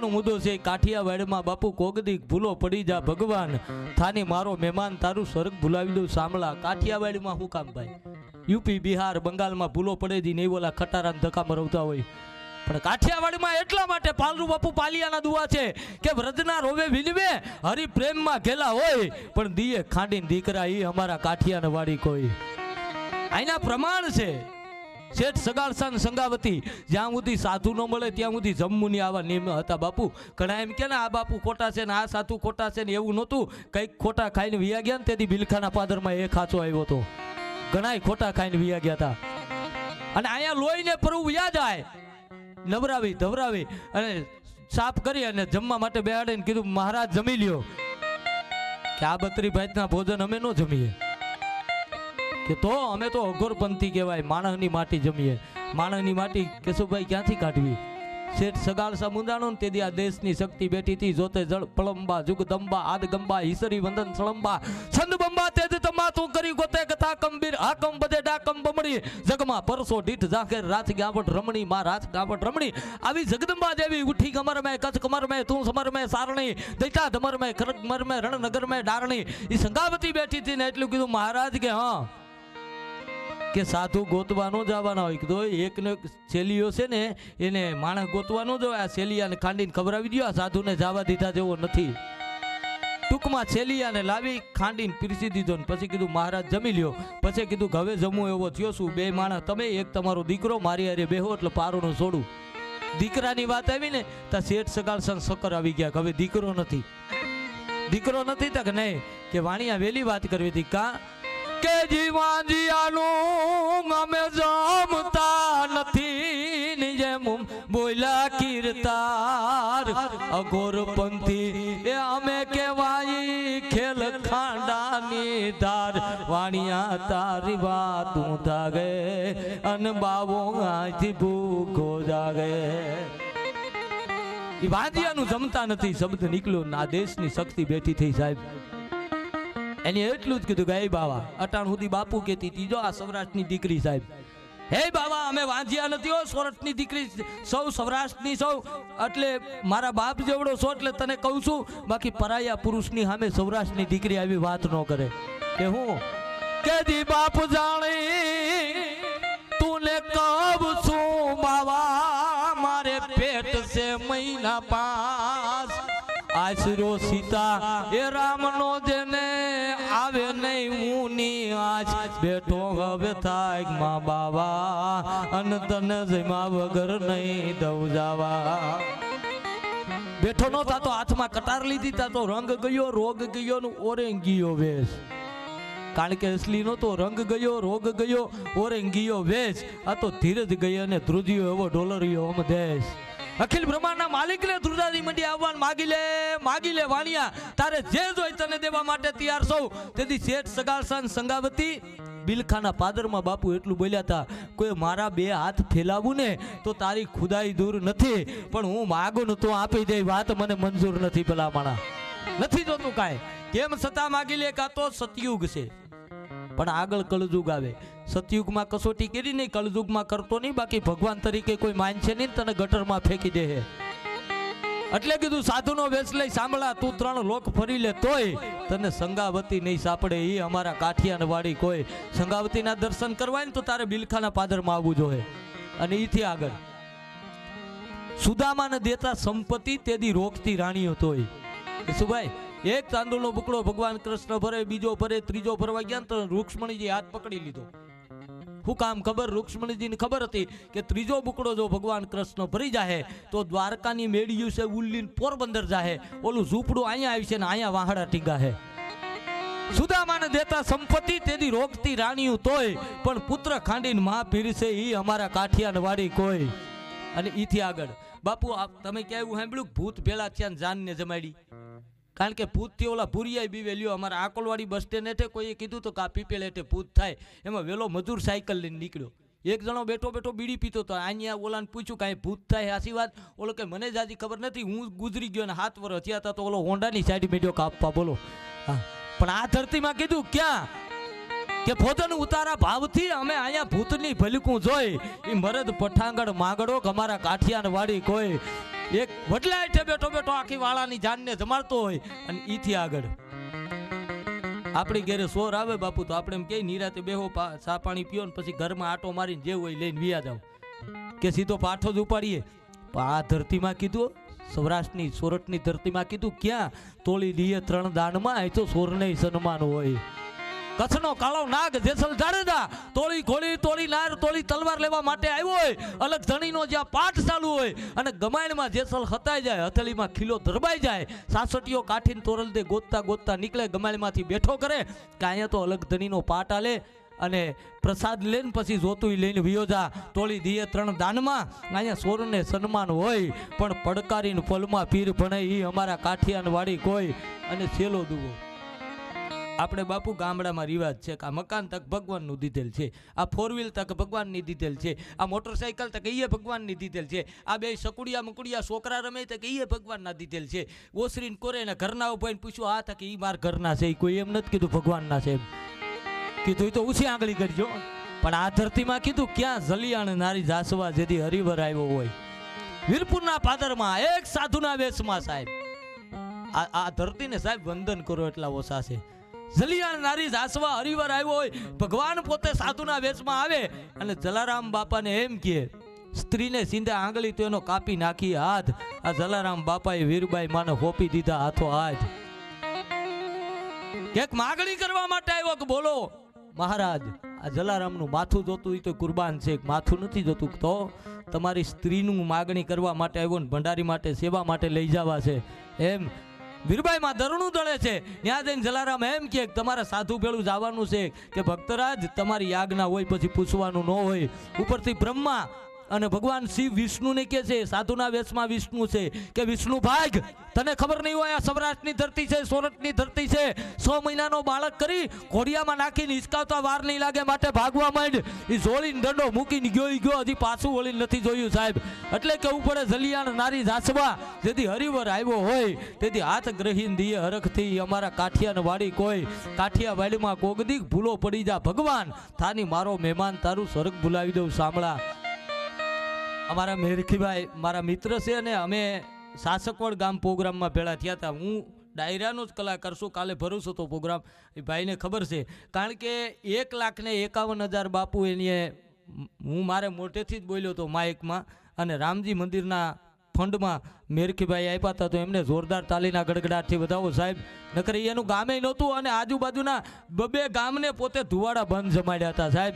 મુદ્દો છે, કાઠિયાવાડમાં બાપુ કોગદી ભૂલો પડી જા ભગવાન. થાની મારો મહેમાન તારું સ્વર્ગ ભૂલાવી દઉં સાંભળા. કાઠિયાવાડમાં હું કામ ભાઈ? યુપી બિહાર, બંગાળમાં ભૂલો પડે જી, નહીં ઓલા ખટારા ધક્કા મરવતા હોય. પણ કાઠિયાવાડમાં એટલા માટે પાલરુ બાપુ પાલિયાના દુવા છે કે વ્રજના રોવે વિલવે હરિ પ્રેમમાં ઘેલા હોય. પણ દીએ ખાંડીને દીકરા એ અમારા કાઠિયાને વાડી કોઈ. આના પ્રમાણ છે. શેઠ સગાળસાન સંગાવતી. જ્યાં સુધી સાધુ ન મળે ત્યાં સુધી જમવું આવા નિયમ હતા બાપુ. ઘણા એમ કે ને, આ બાપુ ખોટા છે ને, આ સાધુ ખોટા છે ને, એવું નહોતું. કંઈક ખોટા ખાઈને વિયા ગયા ને, તેથી બિલખાના પાદરમાં એ ખાચો આવ્યો હતો. ઘણાય ખોટા ખાઈને વિયા ગયા હતા. અને અહીંયા લોહીને પરવું વ્યા જાય. નવરાવી, ધવરાવી અને સાફ કરી અને જમવા માટે બેહાડીને કીધું, મહારાજ, જમી લ્યો. કે આ બત્રી ભાતના ભોજન અમે ન જમીએ. કે તો અમે તો અઘોરપંથી કહેવાય, માણસની માટી જમીએ. માણસની માટી કેશુભાઈ ક્યાંથી કાઢવી? શેઠ સગાલ સમુદાનો તેથી આ દેશની શક્તિ બેઠી હતી. જોતે જળ પળંબા જુગદંબા, આદગંબા, ઈસરી, વંદન, સળંબા. છંદબંબા તેજ તમા તું કરી ગોતે કથા કંબીર. કમ બધે ડાકમ બમણી. જગમાં પરસો ઢીઠ જાખેર રાત ગાવટ રમણી, માં રાત ગાવટ રમણી. આવી જગદંબા દેવી ઉઠી કમર મેં કચ્છ કમર મેં તું સમર મેં સારણી. દૈતા ધમર મેં ખરગ મર મેં રણનગર મેં ડારણી. એ સંગાવતી બેઠી હતી ને એટલું કીધું, મહારાજ કે હા. કે સાધુ ગોતવાનો જવાના હોય. કીધું "ઓય, એક ને એક શેલીઓ છે ને એને માણસ ગોતવાનો જ હોય. આ શેલિયાને ખાંડીને ખબરાવી દો આ સાધુને જવા દીધા જેવો નથી. ટૂંકમાં છેલિયાને લાવી ખાંડીને પીરસી દીધો ને પછી કીધું મહારાજ જમી લ્યો. પછી કીધું હવે જમવું એવો થયો છું. બે માણસ તમે એક તમારો દીકરો મારી હારે બેહો એટલે પારોનું છોડું દીકરાની વાત આવી ને ત્યાં શેઠ સગાલસન સકર આવી ગયા હવે દીકરો નથી. દીકરો નથી તક નહીં. કે વાણિયા વેલી વાત કરવી હતી કા? કે જીવાજીયાનું અમે જમતા નથી ની જેમ બોલ્યા કીર્તાર. અઘોર પંથી એ અમે કેવાય ખેલ ખાંડાની ધાર. વાણિયા તારી વાત હું જાગે અન બાવો આથી ભૂખો જાગે. એ વાંજિયાનું જમતા નથી, શબ્દ નીકળ્યો ના દેશની શક્તિ બેઠી થઈ સાહેબ. એને એટલું જ કીધું કે, હે બાવા, અટાણ સુધી બાપુ કહેતી હતી, જો આ સૌરાષ્ટ્રની દીકરી સાહેબ. હે બાવા, અમે વાંધ્યા નથી હો, સૌરાષ્ટ્રની દીકરી સૌ સૌરાષ્ટ્રની સૌ, એટલે મારા બાપ જેવડો છો એટલે તને કહું છું, બાકી પરાયા પુરુષની સામે સૌરાષ્ટ્રની દીકરી આવી વાત ન કરે. કે હું? કે દી બાપ જાણી તું ને કબ છું બાવા, મારે પેટ છે મહિના પાસ. આશરો સીતા, એ રામનો જેને આજ બેઠો હવે થાયમાં બાવા. અન તને જમા વગર નહીં દઉં જાવા. બેઠો નો થાતો હાથમાં કટાર લીધી, તા તો રંગ ગયો, રોગ ગયો નું ઓરેંગીયો વેશ. કારણ કે અસલી નો તો રંગ ગયો, રોગ ગયો, ઓરેંગીયો વેશ. આ તો ધીરજ ગયો અને ધ્રુજ્યો એવો ડોલરિયો અમ દેશ. અખિલ બ્રહ્માંડના માલિકને ધ્રુજાદી મંડી આવવાનું માગી લે માગી લે વાણિયા. તારે જે જોઈ તને દેવા માટે તૈયાર સૌ તેથી શેઠ સગાળસાન સંગાવતી બિલખાના પાદરમાં બાપુ એટલું બોલ્યા હતા, કોઈ મારા બે હાથ ફેલાવું ને તો તારી ખુદાઈ દૂર નથી, પણ હું માગું ને તો આપી દે. વાત મને મંજૂર નથી પેલા માણા નથી જોતું કાંઈ. કેમ છતાં માગી લે કાં તો સતયુગ છે. પણ આગળ કળજુગ આવે. સતયુગમાં કસોટી કરી નહીં, કળજુગમાં કરતો નહીં, બાકી ભગવાન તરીકે કોઈ માનશે નહીં, તને ગટરમાં ફેંકી દે એટલે કીધું, સાધુનો વેશ લઈ સાંભળા, તું ત્રણ લોક ફરી લે તોય. તને સંગાવતી નહીં સાંપડે એ અમારા કાઠિયાને વાળી કોઈ. સંગાવતીના દર્શન કરવા ને તો તારે બિલખાના પાદરમાં આવવું જોઈએ. અને એથી આગળ. સુદામાને દેતા સંપત્તિ તેદી રોકતી રાણીઓ તોય. સુભાઈ એક તાંદુળનો બુકડો ભગવાન કૃષ્ણ ભરે, બીજો ભરે, ત્રીજો ભરવા ગયા તો રૂક્ષ્મણીજી હાથ પકડી લીધો. શું કામ ખબર રૂક્ષ્મણીજીને ખબર હતી કે ત્રીજો બુકડો જો ભગવાન કૃષ્ણ ભરી જાહે, તો દ્વારકાની મેળ્યું છે, ઉલ્લીન પોરબંદર જાહે. ઓલું ઝૂંપડું અહીંયા આવી છે ને અહીંયા વાહડા ટીગા હે. સુદામાને દેતા સંપત્તિ તેની રોકતી રાણીયું તોય, પણ પુત્ર ખાંડીને મા પીરસે એ અમારા કાઠિયાને વાડી કોઈ. અને ઈથી આગળ. બાપુ તમે ક્યાં એવું સાંભળ્યું? ભૂત ભેલા થયા જાનને જમાડી. કારણ કે ભૂતથી ઓલા ભૂરિયાઈ બીવે, લ્યો, અમારા આકોલવાડી બસ સ્ટેન્ડ હેઠે કોઈએ કીધું તો કે આ પીપેલ હેઠે ભૂત થાય. એમાં વેલો મજૂર સાયકલ લઈને નીકળ્યો. એક જણો બેઠો બેઠો બીડી પીતો હતો. અહીંયા ઓલાને પૂછ્યું કાંઈ ભૂત થાય આસી વાત? ઓલો કે મને જાજી ખબર નથી, હું ગુજરી ગયો ને હાથ પર થયા હતા તો ઓલો હોન્ડાની સાઈડ મેળ્યો કાપવા બોલો. હા. પણ આ ધરતીમાં કીધું ક્યાં? કે ભોજન ઉતારા ભાવથી અમે અહીંયા ભૂતની ભલકું જોઈ. એ મરદ પઠાંગણ માગડો અમારા કાઠિયાન વાડી કોઈ એક વડલા હેઠે બેઠો બેઠો, આખી વાળાની જાનને જમાડતો હોય અને ઈથી આગળ. આપણી ઘેરે સોર આવે બાપુ, તો આપણે એમ કે નિરાતે બેહો ચા પાણી પીઓ ને પછી ઘરમાં આટો મારીને જે હોય લઈને વિયા જાવ કે સીધો પાઠો જ ઉપાડીએ. આ ધરતીમાં કીધું, સૌરાષ્ટ્રની, સોરઠની ધરતીમાં કીધું, ક્યાં તોળી દીએ ત્રણ દાનમાં એ તો સોરને સન્માન હોય. કચ્છનો કાળો નાગ જેસલ જાડેજા તોળી ઘોડી તોળી નાર, તોળી તલવાર લેવા માટે આવ્યો હોય. અલગ ધણીનો જ્યાં પાઠ ચાલુ હોય અને ગમાયણમાં જેસલ હતાઈ જાય, હથેળીમાં ખીલો ધરબાઈ જાય. સાસટીઓ કાઠીને તોરલ દે ગોતતા ગોતતા નીકળે, ગમાયણમાંથી બેઠો કરે. કે અહીંયા તો અલગ ધણીનો પાઠ આલે અને પ્રસાદ લઈને પછી જોતું લઈને વિયોજા તોળી દીએ ત્રણ દાનમાં. અહીંયા સોરને સન્માન હોય, પણ પડકારીને ફલમાં પીર ભણે એ અમારા કાઠિયાન વાળી કોઈ. અને છેલો દુવો. આપણે બાપુ ગામડામાં રિવાજ છે કે આ મકાન તક ભગવાનનું દીધેલ છે, આ ફોર વ્હીલ તક ભગવાનની દીધેલ છે, આ મોટરસાઇકલ તક એ ભગવાનની દીધેલ છે, આ બે સકુડિયા મકુડિયા છોકરા રમે તક એ ભગવાનના દીધેલ છે. ઓસરીને કોરે ને ઘરના ઉભાઈને પૂછ્યું, આ તક એ માર ઘરના છે કોઈ એમ નથી કીધું ભગવાનના છે એમ. કીધું એ તો ઊંચી આંગળી કરજો. પણ આ ધરતીમાં કીધું, ક્યાં જલિયાણ નારી જાસવા જેથી હરિવર આવ્યો હોય. વીરપુરના પાદરમાં એક સાધુના વેશમાં સાહેબ, આ આ ધરતીને સાહેબ વંદન કરો એટલા ઓછા છે. જલિયાણ નારી જાસવા હરિવર આવ્યો હોય, ભગવાન પોતે સાધુના વેશમાં આવે અને જલારામ બાપાને એમ કહે, સ્ત્રીને સીધા આંગળી તો એનો કાપી નાખી હાથ. આ જલારામ બાપાએ વીરબાઈ માને હોપી દીધા હાથો હાથ. એક માગણી કરવા માટે આવ્યો કે બોલો, મહારાજ, આ જલારામનું માથું જોતું હોય તો કુરબાન છે માથું નથી જોતું. તો તમારી સ્ત્રીનું માગણી કરવા માટે આવ્યો ને ભંડારી માટે સેવા માટે લઈ જવા છે. એમ વીરબાઈમાં દરણું દળે છે. ત્યાં જઈને જલારામ એમ કે, તમારે સાધુ ભેળું જવાનું છે કે ભક્તરાજ, તમારી યાજ્ઞા હોય પછી પૂછવાનું ન હોય. ઉપરથી બ્રહ્મા અને ભગવાન શિવ વિષ્ણુને કે છે, સાધુના વેશમાં વિષ્ણુ છે. કે વિષ્ણુ, ભાગ, તને ખબર નહીં હોય આ સૌરાષ્ટ્રની ધરતી છે, સોરઠની ધરતી છે. સો મહિનાનો બાળક કરી ઘોડિયામાં નાખીને હિંચકાવતા વાર નહીં લાગે, માટે ભાગવા માંડ. એ જોડીને દંડો મૂકીને ગયો ગયો, હજી પાછું વળીને નથી જોયું, સાહેબ. એટલે કેવું પડે જલિયાણ નારી જાસવા જેથી હરિવર આવ્યો હોય, તેથી હાથ ગ્રહીને દીએ હરખથી. અમારા કાઠિયાને વાડી કોઈ કાઠિયા વાડીમાં કોગદીક ભૂલો પડી જા. ભગવાન, થાની મારો મહેમાન, તારું સ્વર્ગ ભૂલાવી દઉં, સાંભળા. અમારા મેરખીભાઈ, મારા મિત્ર છે અને અમે શાસકવડ ગામ પ્રોગ્રામમાં ભેળા થયા હતા. હું ડાયરાનો જ કલાકાર છું, કાલે ભરોસો હતો પ્રોગ્રામ. એ ભાઈને ખબર છે. કારણ કે એક લાખને એકાવન હજાર બાપુ એની હું મારે મોટેથી જ બોલ્યો હતો માઇકમાં અને રામજી મંદિરના ફંડમાં મેરખીભાઈ આપ્યા હતા. તો એમને જોરદાર તાલીના ગડગડાટથી વધાવો સાહેબ. નકર એનું ગામે નહોતું અને આજુબાજુના બબે ગામને પોતે ધુવાડા બંધ જમાડ્યા હતા સાહેબ.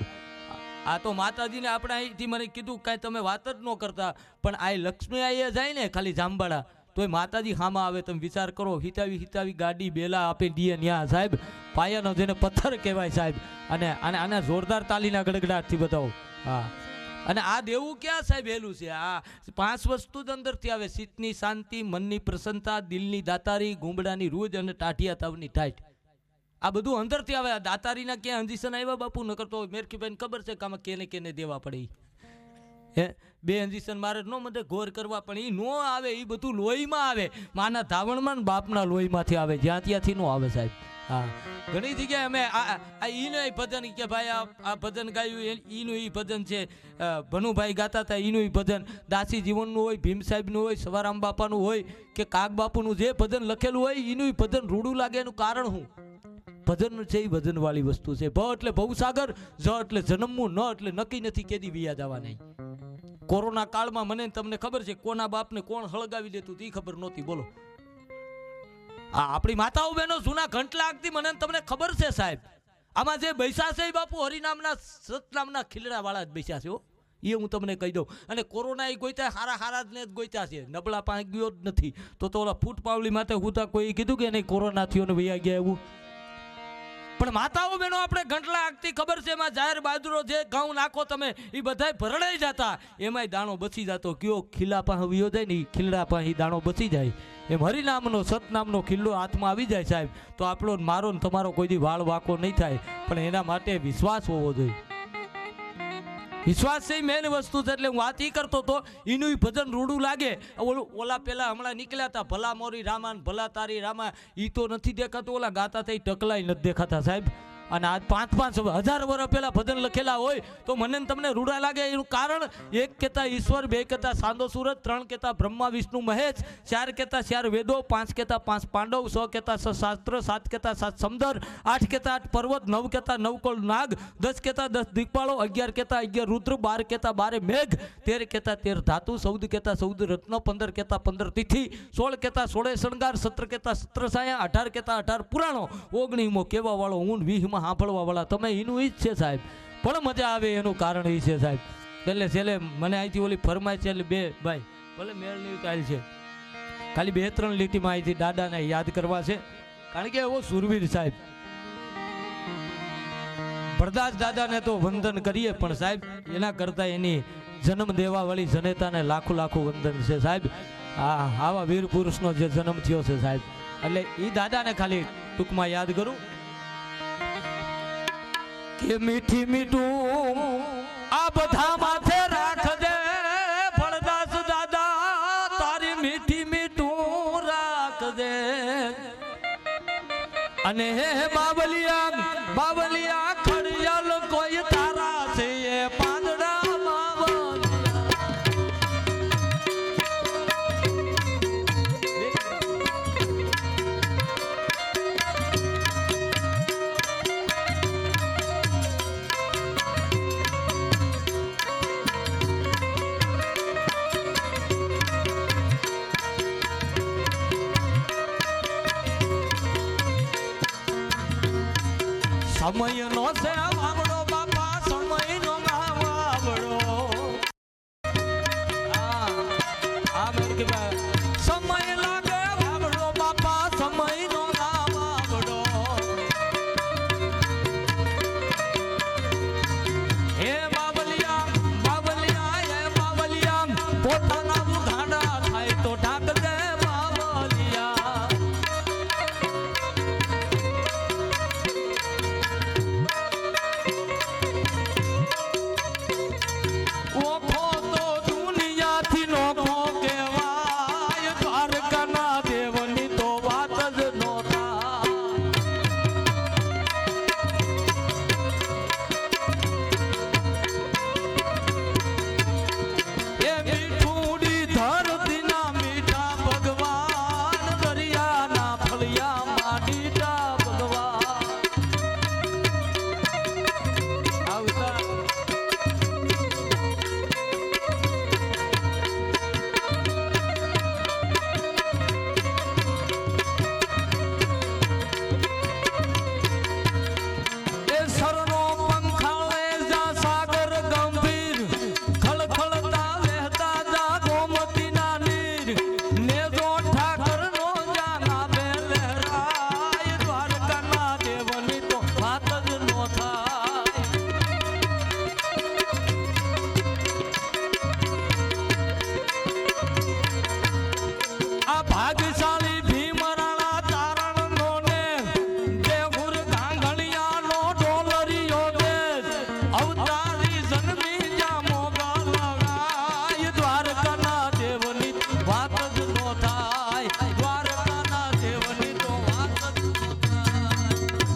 આ તો માતાજીને આપણે અહીંથી મને કીધું, કાંઈ તમે વાત જ ન કરતા. પણ આ લક્ષ્મી આઈએ જાય ને ખાલી જાંબાળા, તોય માતાજી હામાં આવે, તમે વિચાર કરો, હિતાવી હિતાવી ગાડી બેલા આપી દઈએ ન્યા સાહેબ. પાયાનો જેને પથ્થર કહેવાય સાહેબ. અને આને આને જોરદાર તાલીના ગડગડાટથી બતાવો. હા. અને આ દેવું ક્યાં સાહેબ હેલું છે? આ પાંચ વસ્તુ જ અંદરથી આવે. ચિત્તની શાંતિ, મનની પ્રસન્નતા, દિલની દાતારી, ગુંબડાની રૂજ અને ટાઢિયા તાવની ટાઈટ. આ બધું અંદરથી આવે. દાતારીના ક્યાં અંજીસન આવ્યા બાપુ? નકર તો મેરકીભાઈને ખબર છે કે આમાં કેને કેને દેવા પડે હે? બે અંજીસન મારે ન મને ઘોર કરવા, પણ એ નો આવે એ બધું લોહીમાં આવે. માના ધાવણમાં બાપના લોહીમાંથી આવે, જ્યાં ત્યાંથી નો આવે સાહેબ. હા. ઘણી જગ્યાએ અમે આ આ એ ભજન કે ભાઈ આ ભજન ગાયું ઈનું એ ભજન છે. ભનુભાઈ ગાતા હતા ઈનું એ ભજન. દાસી જીવનનું હોય, ભીમ સાહેબનું હોય, સવારામ બાપાનું હોય, કે કાગ બાપુનું જે ભજન લખેલું હોય, ઈનું એ ભજન રૂડું લાગે એનું કારણ શું? ભજન છે એ ભજનવાળી વસ્તુ છે. ભ એટલે ભવસાગર, જ એટલે જન્મવું, ન એટલે નક્કી નથી કેદી વિયા જવા નહીં કોરોના કાળમાં મને તમને ખબર છે કોના બાપને કોણ હળગાવી દેતું તે ખબર નહોતી, બોલો. આ આપણી માતાઓ બહેનો જૂના ઘંટ લાગતી મને તમને ખબર છે સાહેબ. આમાં જે બૈસા છે એ બાપુ હરિનામના સતનામના ખીલડાવાળા જ બૈસા છે હો. એ હું તમને કહી દઉં. અને કોરોના એ ગોઈતા હારા હારા જ ને જ ગોઈતા છે. નબળા પાંચ ગયો જ નથી. તો તો ઓલા ફૂટ પાવલી માટે હું કોઈ કીધું કે નહીં કોરોના થયો ને વૈયા ગયા એવું? પણ માતાઓ બહેનો, આપણે ગંટલા આગતી ખબર છે, એમાં જાહેર બાજરો જે ઘઉં, નાખો તમે એ બધાય ભરડાઈ જતા. એમાંય દાણો બચી જતો. કયો ખીલા પાસે વિયો જાય ને એ ખીલડા પાસે દાણો બચી જાય. એમ હરિનામનો, સતનામનો ખીલ્લો હાથમાં આવી જાય સાહેબ. તો આપણો મારો ને તમારો કોઈ દી વાળ વાંકો નહીં થાય. પણ એના માટે વિશ્વાસ હોવો જોઈએ. વિશ્વાસ છે મેન વસ્તુ છે એટલે હું વાત એ કરતો તો એનું ભજન રૂડું લાગે. ઓલું ઓલા પેલા હમણાં નીકળ્યા હતા, ભલા મોરી રામાન, ભલા તારી રામા એ તો નથી દેખાતું, ઓલા ગાતા થઈ ટકલાય નથી દેખાતા સાહેબ. અને આજ પાંચ પાંચ હજાર વર્ષ પહેલાં ભજન લખેલા હોય તો મને તમને રૂડા લાગે એનું કારણ? એક કહેતા ઈશ્વર, બે કહેતા સાંદો સુરત ત્રણ કહેતા બ્રહ્મા, વિષ્ણુ, મહેશ, ચાર કહેતા ચાર વેદો, પાંચ કહેતા પાંચ પાંડવ છ કહેતા સ શાસ્ત્ર, સાત કહેતા સાત સમદર, આઠ કહેતા આઠ પર્વત, નવ કહેતા નવકોળ નાગ, દસ કહેતા દસ દીપાળો, અગિયાર કહેતા અગિયાર રુદ્ર, બાર કહેતા બારે મેઘ, તેર કહેતા તેર ધાતુ, ચૌદ કહેતા ચૌદ રત્ન, પંદર કહેતા પંદર તિથિ, સોળ કહેતા સોળે શણગાર સત્ર કહેતા સત્ર સાયા અઢાર કહેતા અઢાર પુરાણો, ઓગણીમો કહેવા વાળો ઊંડ વીસમાં સાંભળવા વાળા, તમે એનું ઈ જ છે સાહેબ. પણ મજા આવે એનું કારણ એ છે સાહેબ. એટલે છેલ્લે મને અહીંથી ઓલી ફરમાય છે બે ભાઈ, ભલે મેળની કાલ છે. ખાલી બે ત્રણ લીટીમાં અહીંથી દાદાને યાદ કરવા છે. કારણ કે એવો સુરવીર સાહેબ. ભરદાસ દાદાને તો વંદન કરીએ પણ સાહેબ, એના કરતાં એની જન્મ દેવાવાળી જનેતાને લાખો લાખો વંદન છે સાહેબ. આ આવા વીર પુરુષનો જે જન્મ થયો છે સાહેબ. એટલે એ દાદાને ખાલી ટૂંકમાં યાદ કરું. કે મીઠી મીઠું આ બધા માથે રાખજે. ફળદાસ દાદા, તારી મીઠી મીઠું રાખજે. અને હે બાબલિયા બાબલિયા ખડિયાલ કોઈ તારા સમય નો છે